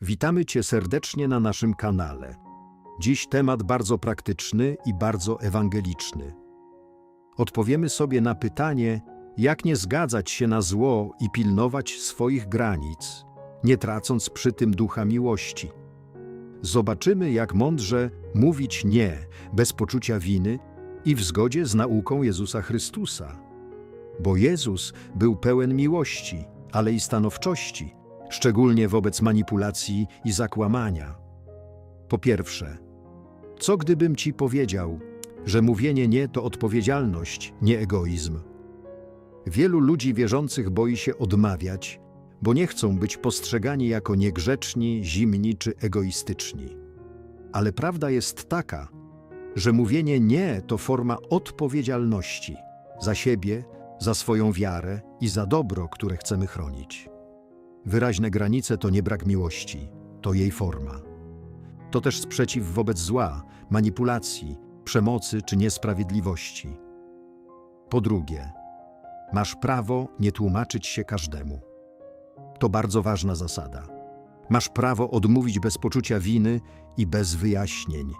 Witamy Cię serdecznie na naszym kanale. Dziś temat bardzo praktyczny i bardzo ewangeliczny. Odpowiemy sobie na pytanie, jak nie zgadzać się na zło i pilnować swoich granic, nie tracąc przy tym ducha miłości. Zobaczymy, jak mądrze mówić nie, bez poczucia winy i w zgodzie z nauką Jezusa Chrystusa. Bo Jezus był pełen miłości, ale i stanowczości, szczególnie wobec manipulacji i zakłamania. Po pierwsze, co gdybym ci powiedział, że mówienie nie to odpowiedzialność, nie egoizm? Wielu ludzi wierzących boi się odmawiać, bo nie chcą być postrzegani jako niegrzeczni, zimni czy egoistyczni. Ale prawda jest taka, że mówienie nie to forma odpowiedzialności za siebie, za swoją wiarę i za dobro, które chcemy chronić. Wyraźne granice to nie brak miłości, to jej forma. To też sprzeciw wobec zła, manipulacji, przemocy czy niesprawiedliwości. Po drugie, masz prawo nie tłumaczyć się każdemu. To bardzo ważna zasada. Masz prawo odmówić bez poczucia winy i bez wyjaśnień.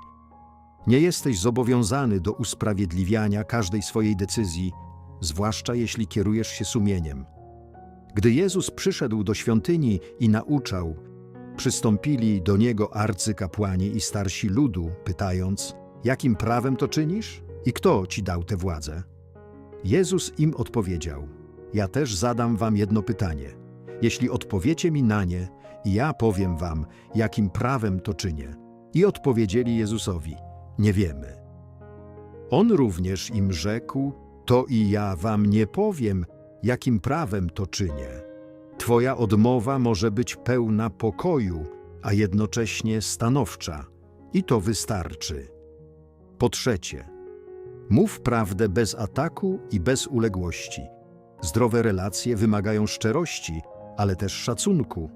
Nie jesteś zobowiązany do usprawiedliwiania każdej swojej decyzji, zwłaszcza jeśli kierujesz się sumieniem. Gdy Jezus przyszedł do świątyni i nauczał, przystąpili do niego arcykapłani i starsi ludu, pytając: Jakim prawem to czynisz i kto ci dał tę władzę? Jezus im odpowiedział: Ja też zadam wam jedno pytanie. Jeśli odpowiecie mi na nie, ja powiem wam, jakim prawem to czynię. I odpowiedzieli Jezusowi: Nie wiemy. On również im rzekł: To i ja wam nie powiem, jakim prawem to czynię. Twoja odmowa może być pełna pokoju, a jednocześnie stanowcza, i to wystarczy. Po trzecie, mów prawdę bez ataku i bez uległości. Zdrowe relacje wymagają szczerości, ale też szacunku.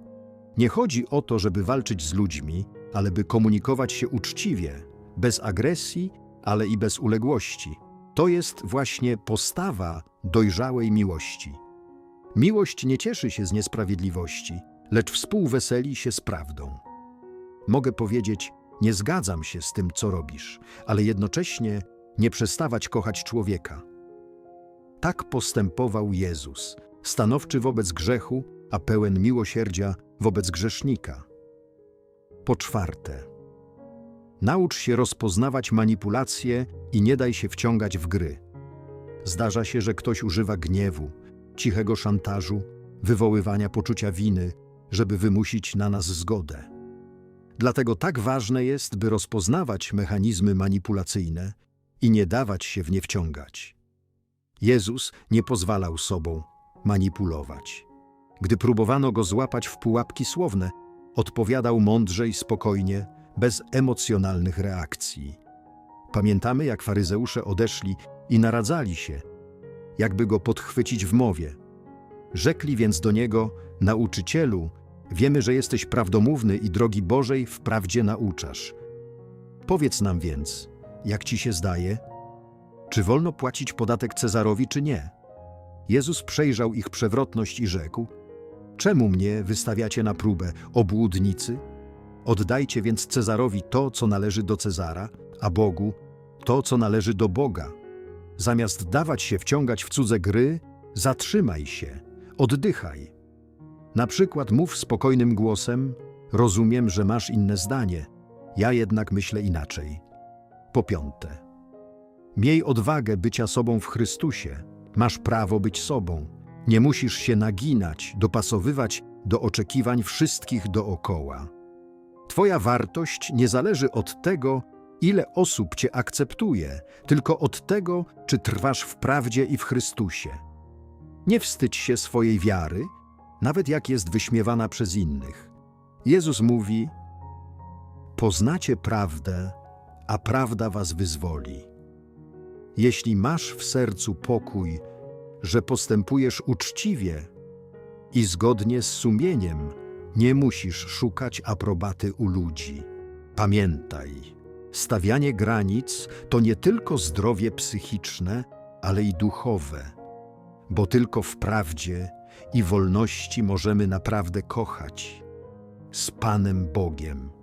Nie chodzi o to, żeby walczyć z ludźmi, ale by komunikować się uczciwie, bez agresji, ale i bez uległości. To jest właśnie postawa dojrzałej miłości. Miłość nie cieszy się z niesprawiedliwości, lecz współweseli się z prawdą. Mogę powiedzieć, nie zgadzam się z tym, co robisz, ale jednocześnie nie przestawać kochać człowieka. Tak postępował Jezus, stanowczy wobec grzechu, a pełen miłosierdzia wobec grzesznika. Po czwarte, naucz się rozpoznawać manipulacje i nie daj się wciągać w gry. Zdarza się, że ktoś używa gniewu, cichego szantażu, wywoływania poczucia winy, żeby wymusić na nas zgodę. Dlatego tak ważne jest, by rozpoznawać mechanizmy manipulacyjne i nie dawać się w nie wciągać. Jezus nie pozwalał sobą manipulować. Gdy próbowano go złapać w pułapki słowne, odpowiadał mądrze i spokojnie, bez emocjonalnych reakcji. Pamiętamy, jak faryzeusze odeszli i naradzali się, jakby go podchwycić w mowie. Rzekli więc do niego: Nauczycielu, wiemy, że jesteś prawdomówny i drogi Bożej wprawdzie nauczasz. Powiedz nam więc, jak ci się zdaje? Czy wolno płacić podatek Cezarowi, czy nie? Jezus przejrzał ich przewrotność i rzekł: Czemu mnie wystawiacie na próbę, obłudnicy? Oddajcie więc Cezarowi to, co należy do Cezara, a Bogu to, co należy do Boga. Zamiast dawać się wciągać w cudze gry, zatrzymaj się, oddychaj. Na przykład mów spokojnym głosem: Rozumiem, że masz inne zdanie, ja jednak myślę inaczej. Po piąte, miej odwagę bycia sobą w Chrystusie. Masz prawo być sobą. Nie musisz się naginać, dopasowywać do oczekiwań wszystkich dookoła. Twoja wartość nie zależy od tego, ile osób Cię akceptuje, tylko od tego, czy trwasz w prawdzie i w Chrystusie. Nie wstydź się swojej wiary, nawet jak jest wyśmiewana przez innych. Jezus mówi: Poznacie prawdę, a prawda was wyzwoli. Jeśli masz w sercu pokój, że postępujesz uczciwie i zgodnie z sumieniem, nie musisz szukać aprobaty u ludzi. Pamiętaj, stawianie granic to nie tylko zdrowie psychiczne, ale i duchowe, bo tylko w prawdzie i wolności możemy naprawdę kochać. z Panem Bogiem.